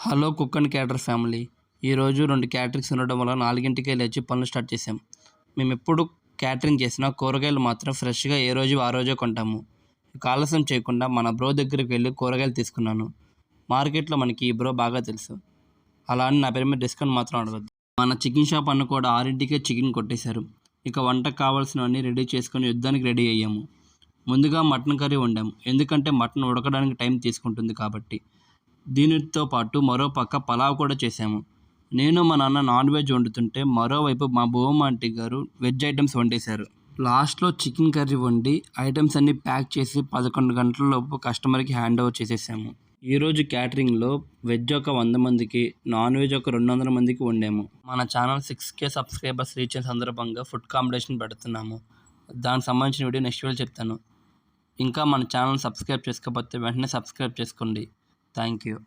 Hello cook and cater family. ఈరోజు రెండు caterings ఉండడం వల్ల నాలుగింటికే లేచి పనులు స్టార్ట్ చేసాం మేము ఎప్పుడు క్యాటరింగ్ చేసినా కూరగాయలు మాత్రం ఫ్రెష్గా ఏ రోజు ఆ రోజే కొంటాము. ఆలస్యం చేయకుండా మన బ్రో దగ్గరికి వెళ్ళి కూరగాయలు తీసుకున్నాను. మార్కెట్లో మనకి ఈ బ్రో బాగా తెలుసు. అలా అని నా పేరు మీద డిస్కౌంట్ మాత్రం అడగద్దు. మన చికెన్ షాప్ అన్న కూడా ఆరింటికే చికెన్ కొట్టేశారు. ఇక వంటకు కావాల్సినవన్నీ రెడీ చేసుకొని యుద్ధానికి రెడీ అయ్యాము. ముందుగా మటన్ కర్రీ వండాము. ఎందుకంటే మటన్ ఉడకడానికి టైం తీసుకుంటుంది కాబట్టి. దీనితో పాటు మరో పక్క పలావ్ కూడా చేసాము నేను మా నాన్న నాన్ వెజ్ వండుతుంటే మరోవైపు మా భూమ ఆంటీ గారు వెజ్ ఐటమ్స్ వండేశారు. లాస్ట్లో చికెన్ కర్రీ వండి ఐటమ్స్ అన్ని ప్యాక్ చేసి పదకొండు గంటల లోపు కస్టమర్కి హ్యాండ్ ఓవర్ చేసేసాము. ఈరోజు క్యాటరింగ్లో వెజ్ ఒక వంద మందికి నాన్ వెజ్ ఒక రెండు వందల మందికి వండాము. మన channel six K subscribers reach అయిన సందర్భంగా ఫుడ్ కాంపిటీషన్ పెడుతున్నాము. దానికి సంబంధించిన వీడియో నెక్స్ట్ వీడియో చెప్తాను. ఇంకా మన ఛానల్ సబ్స్క్రైబ్ చేసుకోకపోతే వెంటనే సబ్స్క్రైబ్ చేసుకోండి. Thank you.